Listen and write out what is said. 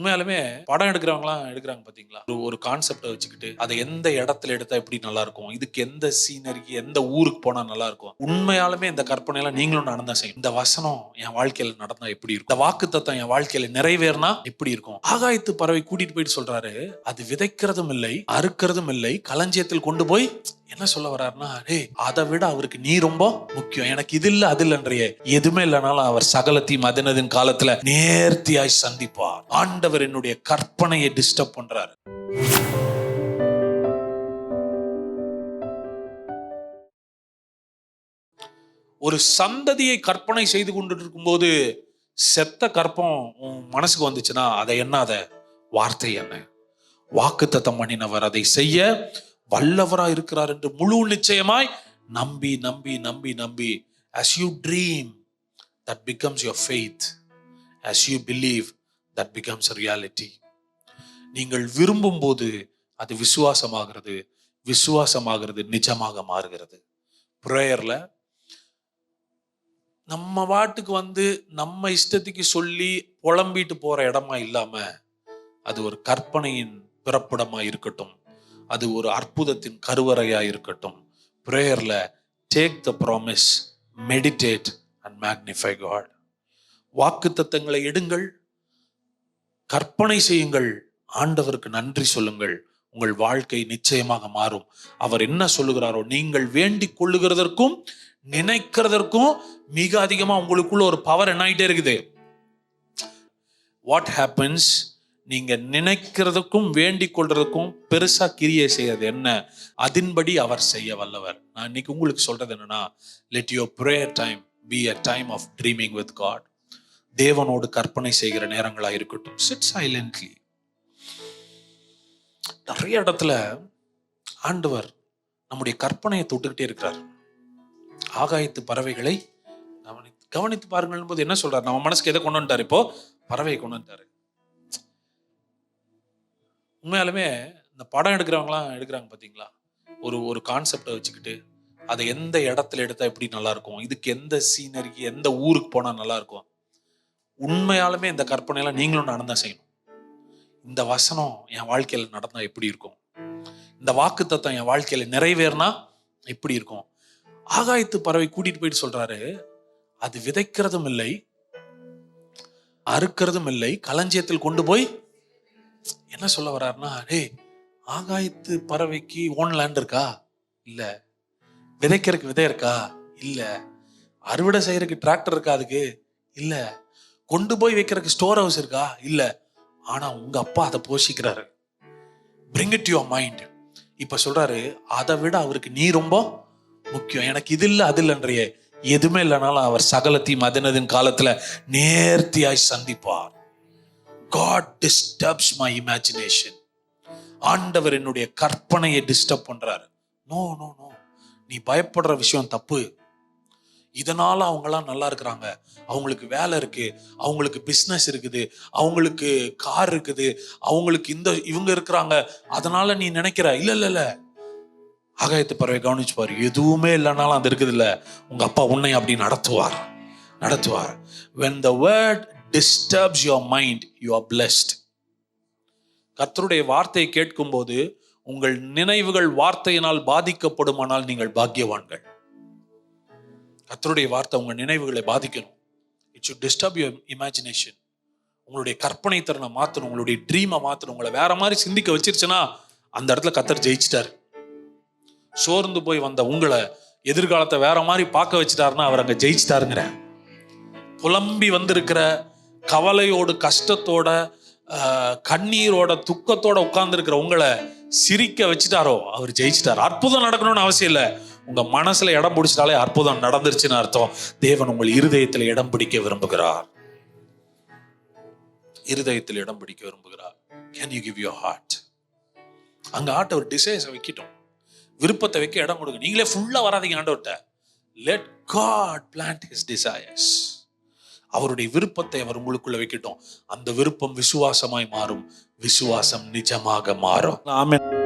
உண்மையாலுமே படம் எடுக்கிறவங்களாம் எடுக்கிறாங்க பாத்தீங்களா? ஒரு ஒரு கான்செப்டை வச்சுக்கிட்டு அதை எந்த இடத்துல எடுத்தா எப்படி நல்லா இருக்கும் இதுக்கு எந்த சீனரிக்கு எந்த ஊருக்கு போனா நல்லா இருக்கும் உண்மையாலுமே இந்த கற்பனையெல்லாம் நீங்களும் நடந்தா செய்யும் இந்த வசனம் என் வாழ்க்கையில நடந்தா எப்படி இருக்கும்? இந்த வாக்கு தத்துவம் என் வாழ்க்கையில நிறைவேறினா எப்படி இருக்கும்? ஆகாயத்து பறவை கூட்டிட்டு போயிட்டு சொல்றாரு அது விதைக்கிறதும் இல்லை அறுக்கிறதும் இல்லை களஞ்சியத்தில் கொண்டு போய் என்ன சொல்ல வர்றாருன்னா டேய் அதை விட அவருக்கு நீ ரொம்ப முக்கியம். எனக்கு இது இல்ல அது இல்லைன்றியே. எதுவுமே இல்லைனாலும் அவர் சகலத்தையும் அதினதின் காலத்துல நேர்த்தியாய் சந்திப்பார். ஆண்டவர் என்னுடைய கற்பனையை டிஸ்டர்ப் பண்றாரு. ஒரு சந்ததியை கற்பனை செய்து கொண்டு இருக்கும்போது செத்த கற்பம் உன் மனசுக்கு வந்துச்சுன்னா அதை என்ன அதை வார்த்தை என்ன? வாக்குத்தத்தம் பண்ணினவர் அதை செய்ய வல்லவராக இருக்கிறார் என்று முழு நிச்சயமாய் நம்பி நம்பி நம்பி நம்பி. As you dream that becomes your faith. As you believe that becomes a reality. நீங்கள் விரும்பும் போது அது விசுவாசமாகிறது. விசுவாசமாகிறது நிஜமாக மாறுகிறது. ப்ரேயரில் நம்ம வாட்டுக்கு வந்து நம்ம இஷ்டத்துக்கு சொல்லி புலம்பிட்டு போகிற இடமா இல்லாமல் அது ஒரு கற்பனையின் பிறப்பிடமாக இருக்கட்டும். அது ஒரு அற்புதத்தின் கருவறையாக இருக்கட்டும். ப்ரேயரில் take the promise meditate and magnify God வாக்கு தத்தங்களை எடுங்கள். கற்பனை செய்யுங்கள். ஆண்டவருக்கு நன்றி சொல்லுங்கள். உங்கள் வாழ்க்கை நிச்சயமாக மாறும். அவர் என்ன சொல்லுகிறாரோ நீங்கள் வேண்டிக் கொள்ளுகிறதற்கும் நினைக்கிறதற்கும் மிக அதிகமாக உங்களுக்குள்ள ஒரு பவர் என்ன ஆகிட்டே இருக்குது. வாட் ஹேப்பன்ஸ் நீங்க நினைக்கிறதுக்கும் வேண்டிக் கொள்றதுக்கும் பெருசா கிரியை செய்யறது என்ன? அதன்படி அவர் செய்ய வல்லவர். நான் இன்னைக்கு உங்களுக்கு சொல்றது என்னன்னா let your prayer time be a time of dreaming with God தேவனோடு கற்பனை செய்கிற நேரங்களா இருக்கட்டும். சிட் சைலண்ட்லி நிறைய இடத்துல ஆண்டவர் நம்முடைய கற்பனையை தொட்டுக்கிட்டே இருக்கிறார். ஆகாயத்து பறவைகளை கவனித்து கவனித்து பாருங்கள் போது என்ன சொல்றாரு? நம்ம மனசுக்கு எதை கொண்டு வந்துட்டார் இப்போ? பறவையை கொண்டு வந்துட்டாரு. உண்மையாலுமே இந்த படம் எடுக்கிறவங்களாம் எடுக்கிறாங்க பார்த்தீங்களா? ஒரு ஒரு கான்செப்டை வச்சுக்கிட்டு அதை எந்த இடத்துல எடுத்தா எப்படி நல்லா இருக்கும் இதுக்கு எந்த சீனரிக்கு எந்த ஊருக்கு போனால் நல்லா இருக்கும் உண்மையாலுமே இந்த கற்பனையெல்லாம் நீங்களும் நடந்தா செய்யணும். இந்த வசனம் என் வாழ்க்கையில் நடந்தா எப்படி இருக்கும்? இந்த வாக்கு தத்துவம் என் வாழ்க்கையில நிறைவேறினா எப்படி இருக்கும்? ஆகாயத்து பறவை கூட்டிட்டு போயிட்டு சொல்றாரு அது விதைக்கிறதும் இல்லை அறுக்கிறதும் இல்லை களஞ்சியத்தில் கொண்டு போய் என்ன சொல்ல வர்றாருன்னா டேய் ஆகாயத்து பறவைக்கு ஓன் லேண்ட் இருக்கா? இல்ல. விதைக்கிறதுக்கு விதை இருக்கா? இல்ல. அறுவடை செய்யறதுக்கு டிராக்டர் இருக்கா அதுக்கு? இல்ல. கொண்டு போய் வைக்கிறதுக்கு ஸ்டோர் ஹவுஸ் இருக்கா? இல்ல. ஆனா உங்க அப்பா அதை போஷிக்கிறாரு. பிரிங் இட் யுவர் மைண்ட் இப்ப சொல்றாரு அதை விட அவருக்கு நீ ரொம்ப முக்கியம். எனக்கு இது இல்ல அது இல்லைன்றியே. எதுவுமே இல்லைனாலும் அவர் சகலத்தையும் அதினதின் காலத்துல நேர்த்தியாய் சந்திப்பார். காட் டிஸ்டர்ப்ஸ் மை இமேஜினேஷன் ஆண்டவர் என்னுடைய கற்பனையை டிஸ்டர்ப் பண்றாரு. நோ நோ நோ நீ பயப்படுற விஷயம் தப்பு. இதனால அவங்கெல்லாம் நல்லா இருக்கிறாங்க. அவங்களுக்கு வேலை இருக்கு. அவங்களுக்கு பிஸ்னஸ் இருக்குது. அவங்களுக்கு கார் இருக்குது. அவங்களுக்கு இந்த இவங்க இருக்கிறாங்க. அதனால நீ நினைக்கிற இல்ல இல்ல இல்ல. ஆகாயத்து பறவை கவனிச்சு பாரு எதுவுமே இல்லைனாலும் அது இருக்குது இல்ல உங்க அப்பா உன்னை அப்படி நடத்துவார். நடத்துவார். When the word disturbs your mind you are blessed. கர்த்தருடைய வார்த்தையை கேட்கும்போது உங்கள் நினைவுகள் வார்த்தையினால் பாதிக்கப்படுமானால் நீங்கள் பாக்கியவான்கள். கர்த்தருடைய வார்த்தை உங்கள் நினைவுகளை பாதிக்கணும். It should disturb your imagination உங்களுடைய கற்பனை திறனை மாற்றணும் உங்களுடைய ட்ரீமை மாற்றணும் உங்களை வேற மாதிரி சிந்திக்க வச்சிருச்சுன்னா அந்த இடத்துல கத்தர் ஜெயிச்சிட்டாரு. சோர்ந்து போய் வந்த உங்களை எதிர்காலத்தை வேற மாதிரி பார்க்க வச்சிட்டாருன்னா அவர் அங்கே ஜெயிச்சிட்டாருங்கிற. புலம்பி வந்திருக்கிற கவலையோடு கஷ்டத்தோட கண்ணீரோட துக்கத்தோட உட்கார்ந்துருக்கிற உங்களை சிரிக்க வச்சுட்டாரோ அவர் ஜெயிச்சிட்டார். அற்புதம் நடக்கணும்னு அவசியம் இல்லை. உங்க மனசுல இடம் பிடிச்சிட்டாலே அற்புதம் நடந்துருச்சுன்னு அர்த்தம். தேவன் உங்கள் இருதயத்தில் இடம் பிடிக்க விரும்புகிறார். இருதயத்தில் இடம் பிடிக்க விரும்புகிறார். Can you give you heart அங்க ஆட்ட ஒரு டிசைஸை வைக்கட்டும். விருப்பத்தை வைக்க இடம் கொடுங்க. நீங்களே ஃபுல்லா வராதீங்க ஆண்டவர்கிட்ட. Let God plant his desires அவருடைய விருப்பத்தை அவர் உங்களுக்குள்ள வைக்கட்டும். அந்த விருப்பம் விசுவாசமாய் மாறும். விசுவாசம் நிஜமாக மாறும். ஆமே